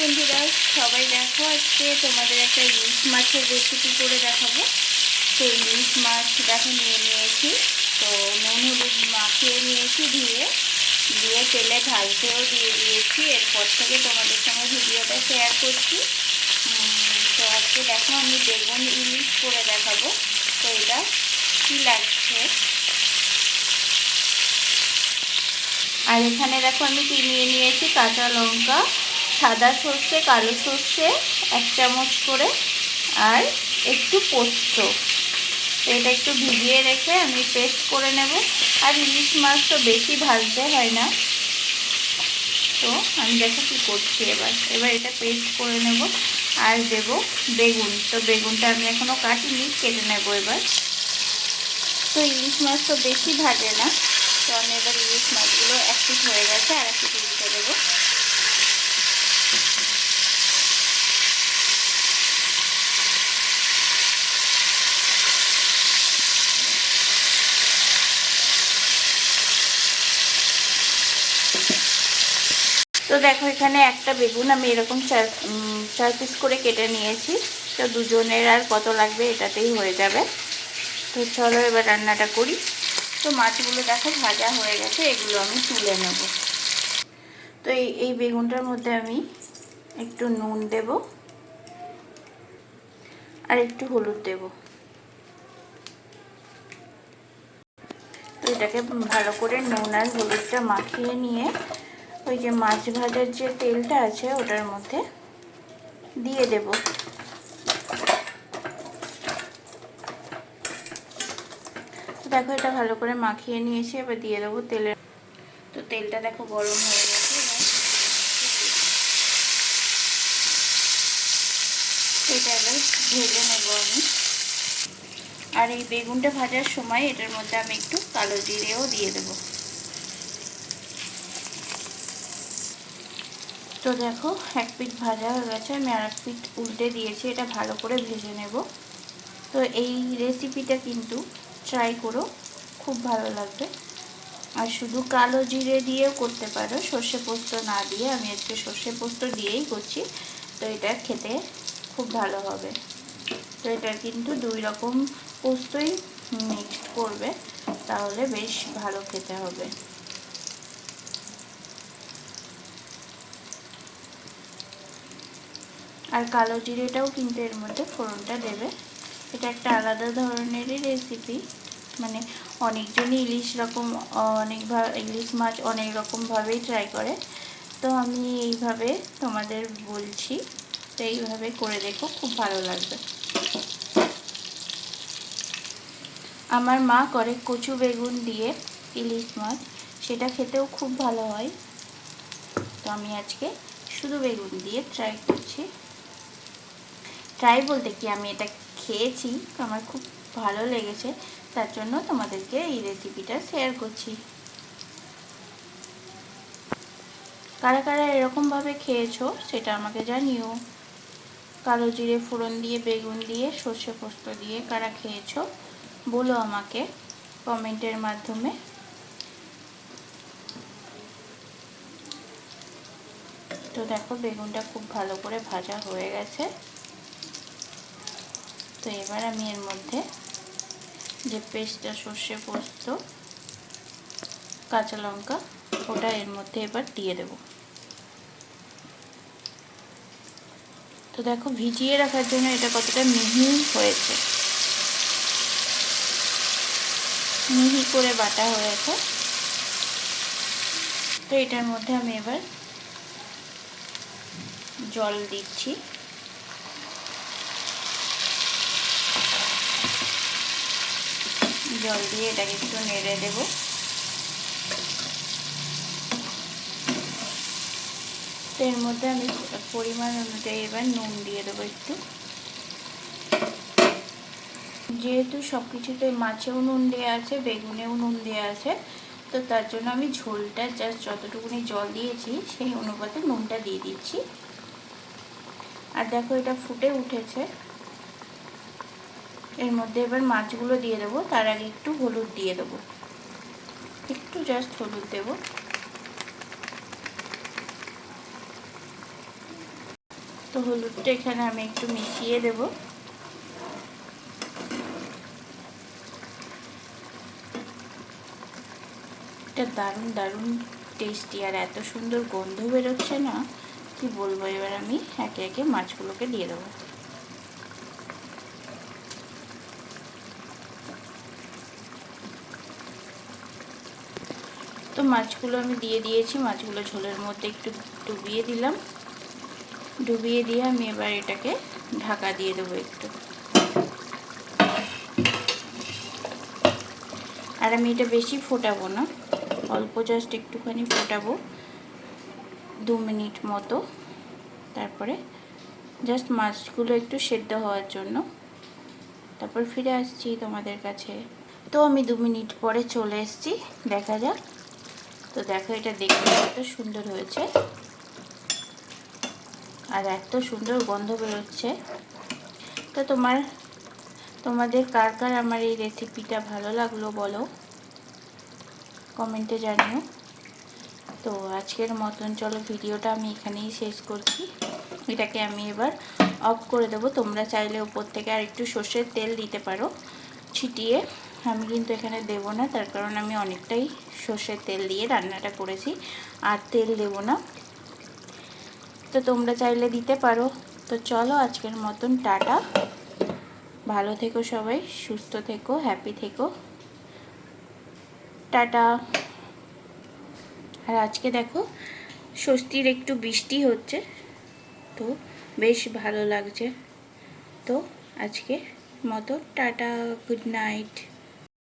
বন্ধুরা, সবাই দেখো আজকে তোমাদের একটা ইলিশ মাছের রেসিপি করে দেখাবো। তো ইলিশ মাছ দেখো নিয়ে নিয়েছি। তো নুন, হলুদ মাখিয়ে নিয়েছি দিয়ে দিয়ে তেলে ঢালতেও দিয়ে দিয়েছি। এরপর থেকে তোমাদের সঙ্গে ভিডিওটা শেয়ার করছি। তো আজকে দেখো আমি বেগুন ইলিশ করে দেখাবো। তো এটা কী লাগছে? আর এখানে দেখো আমি কি নিয়ে নিয়েছি কাঁচা লঙ্কা। সাদা সর্ষে, কালো সর্ষে, এক চামচ করে, আর একটু পোস্ত। এটা একটু ভিজিয়ে রেখে আমি পেস্ট করে নেব। আর ইলিশ মাছ তো বেশি ভাজতে হয় না। তো আমি দেখো কী করছি এবার। এবার এটা পেস্ট করে নেব আর দেব বেগুন। তো বেগুনটা আমি এখনও কাটিনি, কেটে নেব এবার। তো ইলিশ মাছ তো বেশি ভাজে না। তো আমি এবার ইলিশ মাছগুলো পিস হয়ে গেছে আর একটু উল্টে দেবো। দেখো, এখানে একটা বেগুন আমি এরকম চার চার পিস করে কেটে নিয়েছি। তো দুজনের আর কত লাগবে এটাতেই হয়ে যাবে। তো চলো এবার রান্নাটা করি। তো মাছগুলো দেখো, ভাজা হয়ে গেছে, এগুলো আমি তুলে নেব। তো এই এই বেগুনটার মধ্যে আমি একটু নুন দেব আর একটু হলুদ দেব। তো এটাকে ভালো করে নুন আর হলুদটা মাখিয়ে নিয়ে ওই যে মাছ ভাজার যে তেলটা আছে, ওটার মধ্যে দিয়ে দেব। দেখো, এটা ভালো করে মাখিয়ে নিয়েছি, এবার দিয়ে দেবো তেলের। তো তেলটা দেখো গরম হয়ে গেছে এটা এবার ভেজে নেব আমি। আর এই বেগুনটা ভাজার সময় এটার মধ্যে আমি একটু কালো জিরেও দিয়ে দেবো। তো দেখো, এক পিঠ ভাজা হয়ে গেছে। আমি আর এক পিঠ উল্টে দিয়েছি, এটা ভালো করে ভেজে নেব। তো এই রেসিপিটা কিন্তু ট্রাই করো, খুব ভালো লাগবে। আর শুধু কালো জিরে দিয়েও করতে পারো, সর্ষে পোস্ত না দিয়ে। আমি আজকে সর্ষে পোস্ত দিয়েই করছি, তো এটা খেতে খুব ভালো হবে। তো এটা কিন্তু দুই রকম পোস্তই মিক্সড করবে, তাহলে বেশ ভালো খেতে হবে। আর কালো জিরেটাও কিন্তু এর মধ্যে ফোড়নটা দেবে। এটা একটা আলাদা ধরনেরই রেসিপি মানে অনেকজনই ইলিশ রকম অনেকভাবে ইলিশ মাছ অনেক রকমভাবেই ট্রাই করে। তো আমি এইভাবে তোমাদের বলছি, তো এইভাবে করে দেখো, খুব ভালো লাগবে। আমার মা করে কচু বেগুন দিয়ে ইলিশ মাছ, সেটা খেতেও খুব ভালো হয়। তো আমি আজকে শুধু বেগুন দিয়ে ট্রাই করছি। ট্রাই বলতে কি, আমি এটা খেয়েছি আমার খুব ভালো লেগেছে, তার জন্য তোমাদেরকে এই রেসিপিটা শেয়ার করছি। কারা কারা এরকমভাবে খেয়েছো, সেটা আমাকে জানিও। কালো জিরে ফোড়ন দিয়ে, বেগুন দিয়ে, সর্ষে পোস্ত দিয়ে কারা খেয়েছো, বলো আমাকে কমেন্টের মাধ্যমে। তো দেখো, বেগুনটা খুব ভালো করে ভাজা হয়ে গেছে। তো এবার আমি এর মধ্যে যে পেস্টটা সর্ষে পোস্ত, কাঁচা লঙ্কা, ওটা এর মধ্যে এবার দিয়ে দেব। তো দেখো ভিজিয়ে রাখার জন্য এটা কতটা মিহি হয়েছে। মিহি করে বাটা হয়েছে। তো এটার মধ্যে আমি এবার জল দিচ্ছি। জল দিয়ে এটাকে একটু নেড়ে দেব। তো এর মধ্যে আমি পরিমাণ অনুযায়ী এবার নুন দিয়ে দেবো একটু। যেহেতু সব কিছুতে মাছেও নুন দেওয়া আছে, বেগুনেও নুন দেওয়া আছে, তো তার জন্য আমি ঝোলটা জাস্ট যতটুকুনি জল দিয়েছি, সেই অনুপাতে নুনটা দিয়ে দিচ্ছি। আর দেখো এটা ফুটে উঠেছে। এর মধ্যে এবার মাছগুলো দিয়ে দেবো। তার আগে একটু হলুদ দিয়ে দেবো। একটু জাস্ট হলুদ দেবো। তো হলুদটা এখানে আমি একটু মিশিয়ে দেব। এটা দারুণ দারুণ টেস্টি আর এত সুন্দর গন্ধ বেরোচ্ছে না। কি বলব এবার আমি? একে একে মাছগুলোকে দিয়ে দেবো। তো মাছগুলো আমি দিয়ে দিয়েছি, মাছগুলো ঝোলের মধ্যে একটু ডুবিয়ে দিলাম। ডুবিয়ে দিয়ে আমি এবার এটাকে ঢাকা দিয়ে দেবো একটু। আর আমি এটা বেশি ফোটাবো না, অল্প জাস্ট একটুখানি ফোটাবো, দু মিনিট মতো। তারপরে জাস্ট মাছগুলো একটু সেদ্ধ হওয়ার জন্য। তারপর ফিরে আসছি তোমাদের কাছে। তো আমি দু মিনিট পরে চলে এসেছি, দেখা যাক। তো দেখো এটা দেখতে কত সুন্দর হয়েছে। আর এত সুন্দর গন্ধ বেরোচ্ছে। তো তোমার, তোমাদের কার কার আমার এই রেসিপিটা ভালো লাগল বলো? কমেন্টে জানিও। তো আজকের মতন চলো ভিডিওটা আমি এখানেই শেষ করছি। এটাকে আমি এবার অফ করে দেবো। তোমরা চাইলে উপর থেকে আর একটু সর্ষের তেল দিতে পারো ছিটিয়ে। আমি কিন্তু এখানে দেব না, তার কারণ আমি অনেকটাই সর্ষের তেল দিয়ে রান্নাটা করেছি, আর তেল দেব না। তো তোমরা চাইলে দিতে পারো। তো চলো আজকের মতন টাটা। ভালো থেকো সবাই, সুস্থ থেকো হ্যাপি থেকো। টাটা। আর আজকে দেখো, স্বস্তির একটু বৃষ্টি হচ্ছে, তো বেশ ভালো লাগছে। তো আজকে মতো টাটা গুড নাইট